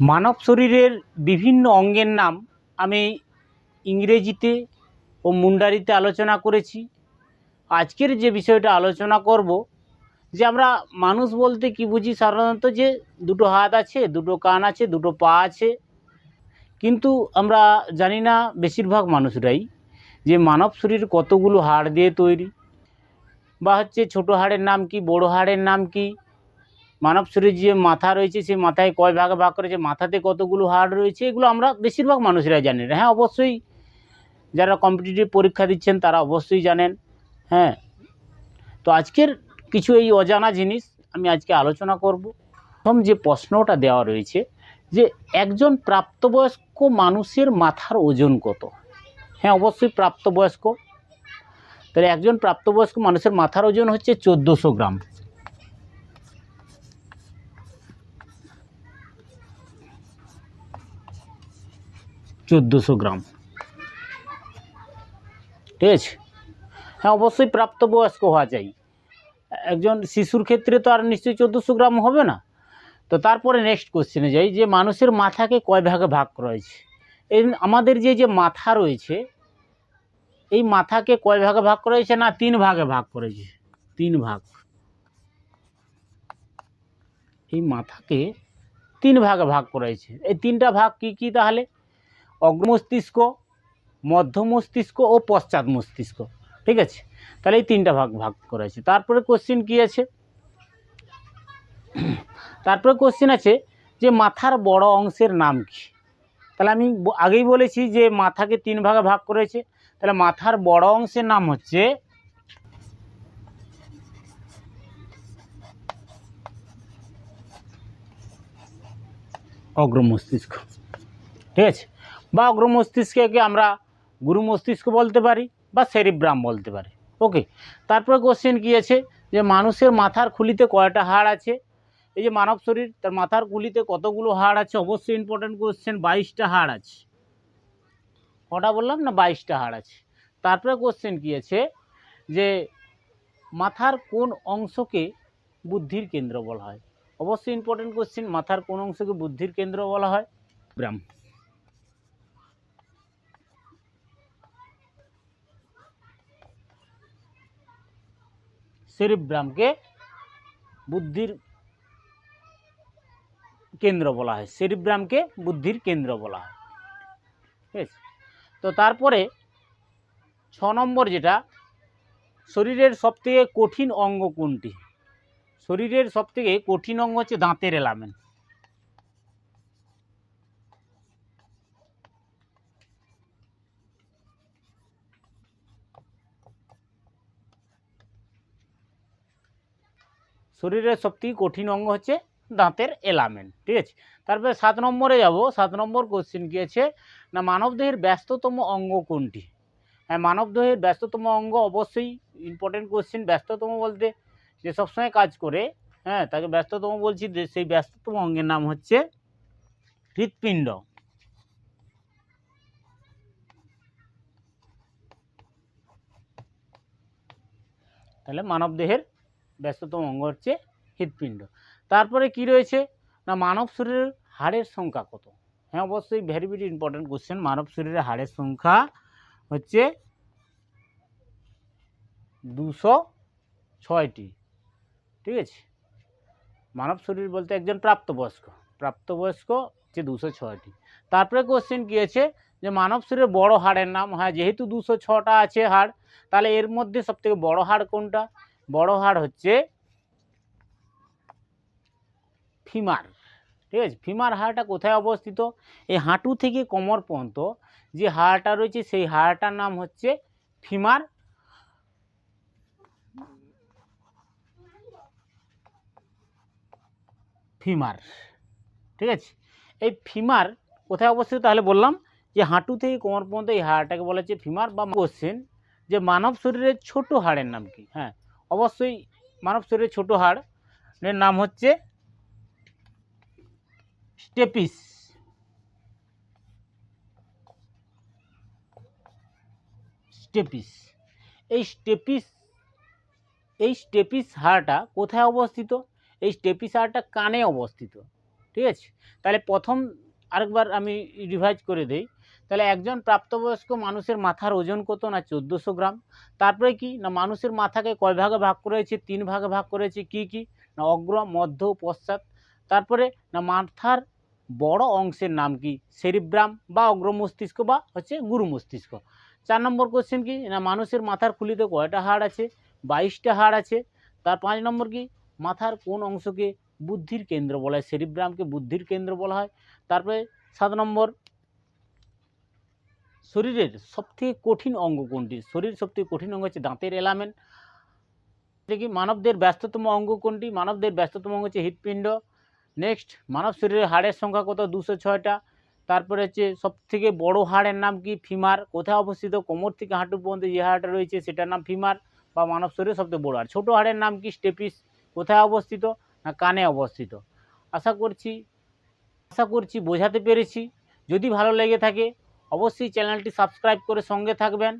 মানব শরীরের বিভিন্ন অঙ্গের নাম আমি ইংরেজিতে ও মুন্ডারিতে আলোচনা করেছি। আজকের যে বিষয়টা আলোচনা করব, যে আমরা মানুষ বলতে কি বুঝি সাধারণত যে দুটো হাত আছে, দুটো কান আছে, দুটো পা আছে। কিন্তু আমরা জানি না বেশিরভাগ মানুষরাই যে মানব শরীর কতগুলো হাড় দিয়ে তৈরি, বা হচ্ছে ছোটো হাড়ের নাম কি, বড় হাড়ের নাম কি মানব শরীর যে মাথা রয়েছে সেই মাথায় কয় ভাগে ভাগ করেছে মাথাতে কতগুলো হাড় রয়েছে, এগুলো আমরা বেশিরভাগ মানুষেরা জানি। না হ্যাঁ অবশ্যই যারা কম্পিটিটিভ পরীক্ষা দিচ্ছেন, তারা অবশ্যই জানেন। হ্যাঁ তো আজকের কিছু এই অজানা জিনিস আমি আজকে আলোচনা করব। প্রথম যে প্রশ্নটা দেওয়া রয়েছে, যে একজন প্রাপ্তবয়স্ক মানুষের মাথার ওজন কত? হ্যাঁ অবশ্যই প্রাপ্তবয়স্ক। তাহলে একজন প্রাপ্তবয়স্ক মানুষের মাথার ওজন হচ্ছে চোদ্দোশো গ্রাম। চোদ্দোশো গ্রাম। ঠিক আছে? হ্যাঁ অবশ্যই প্রাপ্তবয়স্ক হওয়া চাই। একজন শিশুর ক্ষেত্রে তো আর নিশ্চয়ই চোদ্দোশো গ্রাম হবে না। তো তারপরে নেক্সট কোশ্চেনে যাই, যে মানুষের মাথাকে কয় ভাগে ভাগ করা হয়েছে? এই আমাদের যে যে মাথা রয়েছে, এই মাথাকে কয় ভাগে ভাগ করা হয়েছে না তিন ভাগে ভাগ করেছে তিন ভাগ। এই মাথাকে তিন ভাগে ভাগ করা এই তিনটা ভাগ কি কি তাহলে? অগ্রমস্তিষ্ক মধ্য মস্তিষ্ক ও পশ্চাৎ মস্তিষ্ক ঠিক আছে? তাহলে এই তিনটা ভাগ ভাগ করা তারপরে কোশ্চেন কি আছে? তারপরে কোশ্চেন আছে যে মাথার বড় অংশের নাম কি? তাহলে আমি আগেই বলেছি যে মাথাকে তিন ভাগে ভাগ করেছে। তাহলে মাথার বড় অংশের নাম হচ্ছে অগ্রমস্তিষ্ক। ঠিক আছে? বা অগ্রমস্তিষ্ককে আমরা গুরু মস্তিষ্ক বলতে পারি বা সেরিব্রাম বলতে পারি। ওকে তারপরে কোশ্চেন কী আছে? যে মানুষের মাথার খুলিতে কয়টা হাড় আছে? এই যে মানব শরীর, তার মাথার খুলিতে কতগুলো হাড় আছে? অবশ্যই ইম্পর্টেন্ট কোশ্চেন বাইশটা হাড় আছে। কটা বললাম না বাইশটা হাড় আছে? তারপরে কোশ্চেন কী আছে? যে মাথার কোন অংশকে বুদ্ধির কেন্দ্র বলা হয়? অবশ্যই ইম্পর্টেন্ট কোশ্চেন মাথার কোন অংশকে বুদ্ধির কেন্দ্র বলা হয়? ব্রাম সেরিব্রামকে বুদ্ধির কেন্দ্র বলা হয়। সেরিব্রামকে বুদ্ধির কেন্দ্র বলা হয়। ঠিক আছে? তো তারপরে ছ নম্বর যেটা, শরীরের সবথেকে কঠিন অঙ্গ কোনটি? শরীরের সবথেকে কঠিন অঙ্গ হচ্ছে দাঁতের এলামেন শরীরের সবথেকে কঠিন অঙ্গ হচ্ছে দাঁতের এলামেন্ট, ঠিক আছে? তারপরে সাত নম্বরে যাব, সাত নম্বর কোশ্চেন কী আছে? না মানবদেহের ব্যস্ততম অঙ্গ কোনটি? হ্যাঁ মানবদেহের ব্যস্ততম অঙ্গ অবশ্যই ইম্পর্টেন্ট কোশ্চেন ব্যস্ততম বলতে যে সবসময় কাজ করে হ্যাঁ তাকে ব্যস্ততম বলছি যে সেই ব্যস্ততম অঙ্গের নাম হচ্ছে হৃৎপিণ্ড। তাহলে মানবদেহের ব্যস্ততম অঙ্গ হচ্ছে হৃৎপিণ্ড। তারপরে কি রয়েছে? না, মানব শরীরের হাড়ের সংখ্যা কত? হ্যাঁ অবশ্যই ভেরি ভেরি ইম্পর্টেন্ট কোশ্চেন মানব শরীরের হাড়ের সংখ্যা হচ্ছে দুশো ছয়টি। ঠিক আছে? মানব শরীর বলতে একজন প্রাপ্তবয়স্ক। প্রাপ্তবয়স্ক হচ্ছে দুশো ছয়টি। তারপরে কোশ্চেন কী আছে? যে মানব শরীরের বড় হাড়ের নাম হ্যাঁ। যেহেতু দুশো ছটা আছে হাড়, তাহলে এর মধ্যে সবথেকে বড় হাড় কোনটা? বড় হাড় হচ্ছে ফিমার, ঠিক আছে? ফিমার হাড়টা কোথায় অবস্থিত? এই হাঁটু থেকে কোমর পর্যন্ত যে হাড়টা রয়েছে, সেই হাড়টার নাম হচ্ছে ফিমার। ফিমার, ঠিক আছে? এই ফিমার কোথায় অবস্থিত তাহলে বললাম যে হাঁটু থেকে কোমর পর্যন্ত এই হাড়টাকে বলা হচ্ছে ফিমার বা কোশ্চেন যে মানব শরীরের ছোট হাড়ের নাম কি? হ্যাঁ অবশ্যই মানব শরীরের ছোট হাড় এর নাম হচ্ছে স্টেপিস স্টেপিস এই স্টেপিস এই স্টেপিস হাড়টা কোথায় অবস্থিত? এই স্টেপিস হাড়টা কানে অবস্থিত। ঠিক আছে? তাহলে প্রথম আরেকবার আমি রিভাইজ করে দেই। তাহলে একজন প্রাপ্তবয়স্ক মানুষের মাথার ওজন কত না চোদ্দোশো গ্রাম? তারপরে কি? না মানুষের মাথাকে কয় ভাগে ভাগ করেছে? তিন ভাগে ভাগ করেছে? কি কি? না অগ্র, মধ্য, পশ্চাৎ? তারপরে না মাথার বড় অংশের নাম কি? সেরিব্রাম বা অগ্র মস্তিষ্ক বা হচ্ছে গুরু মস্তিষ্ক। চার নম্বর কোশ্চেন কি? না মানুষের মাথার খুলিতে কয়টা হাড় আছে? বাইশটা হাড় আছে। তার পাঁচ নম্বর কি? মাথার কোন অংশকে বুদ্ধির কেন্দ্র বলা হয় সেরিব্রামকে বুদ্ধির কেন্দ্র বলা হয়। তারপরে সাত নম্বর, শরীরের সবথেকে কঠিন অঙ্গ কোনটি? শরীর সবথেকে কঠিন অঙ্গ হচ্ছে দাঁতের এলামেন্ট দেখি মানবদের ব্যস্ততম অঙ্গ কোনটি? মানবদের ব্যস্ততম অঙ্গ হচ্ছে হৃৎপিণ্ড। নেক্সট, মানব শরীরের হাড়ের সংখ্যা কত? দুশো ছয়টা। তারপরে হচ্ছে সবথেকে বড় হাড়ের নাম কি? ফিমার। কোথায় অবস্থিত? কোমর থেকে হাঁটু পর্যন্ত যে হাড়টা রয়েছে, সেটার নাম ফিমার বা মানব শরীরের সবথেকে বড় হাড়। ছোটো হাড়ের নাম কি? স্টেপিস। কোথায় অবস্থিত? না কানে অবস্থিত। আশা করছি আশা করছি বোঝাতে পেরেছি। যদি ভালো লেগে থাকে, অবশ্যই চ্যানেলটি সাবস্ক্রাইব করে সঙ্গে থাকবেন।